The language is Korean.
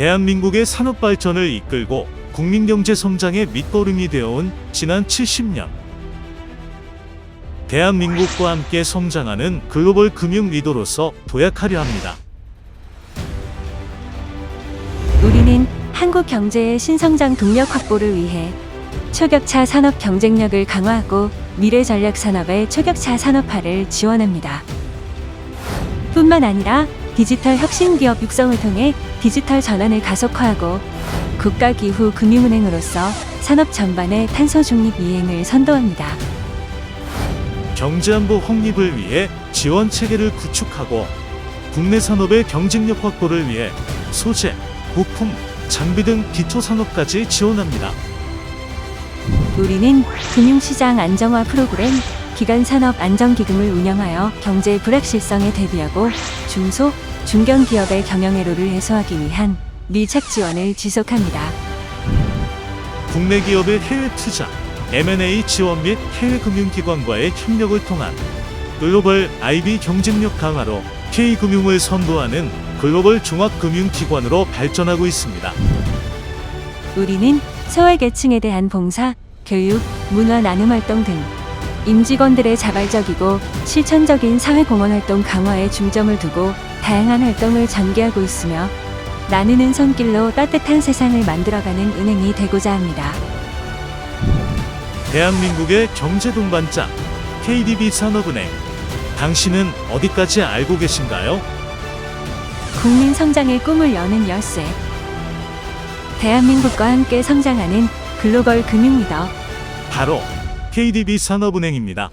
대한민국의 산업 발전을 이끌고 국민 경제 성장의 밑거름이 되어온 지난 70년. 대한민국과 함께 성장하는 글로벌 금융 리더로서 도약하려 합니다. 우리는 한국 경제의 신성장 동력 확보를 위해 초격차 산업 경쟁력을 강화하고 미래 전략 산업의 초격차 산업화를 지원합니다. 뿐만 아니라 디지털 혁신 기업 육성을 통해 디지털 전환을 가속화하고 국가 기후 금융은행으로서 산업 전반의 탄소 중립 이행을 선도합니다. 경제안보 확립을 위해 지원 체계를 구축하고 국내 산업의 경쟁력 확보를 위해 소재, 부품, 장비 등 기초 산업까지 지원합니다. 우리는 금융시장 안정화 프로그램, 기간 산업 안정기금을 운영하여 경제 불확실성에 대비하고 중소, 중견 기업의 경영애로를 해소하기 위한 밀착 지원을 지속합니다. 국내 기업의 해외 투자, M&A 지원 및 해외 금융기관과의 협력을 통한 글로벌 IB 경쟁력 강화로 K금융을 선도하는 글로벌 종합금융기관으로 발전하고 있습니다. 우리는 소외계층에 대한 봉사, 교육, 문화 나눔 활동 등 임직원들의 자발적이고 실천적인 사회공헌 활동 강화에 중점을 두고 다양한 활동을 전개하고 있으며 나누는 손길로 따뜻한 세상을 만들어가는 은행이 되고자 합니다. 대한민국의 경제 동반자 KDB 산업은행. 당신은 어디까지 알고 계신가요? 국민 성장의 꿈을 여는 열쇠. 대한민국과 함께 성장하는 글로벌 금융 리더. 바로 KDB 산업은행입니다.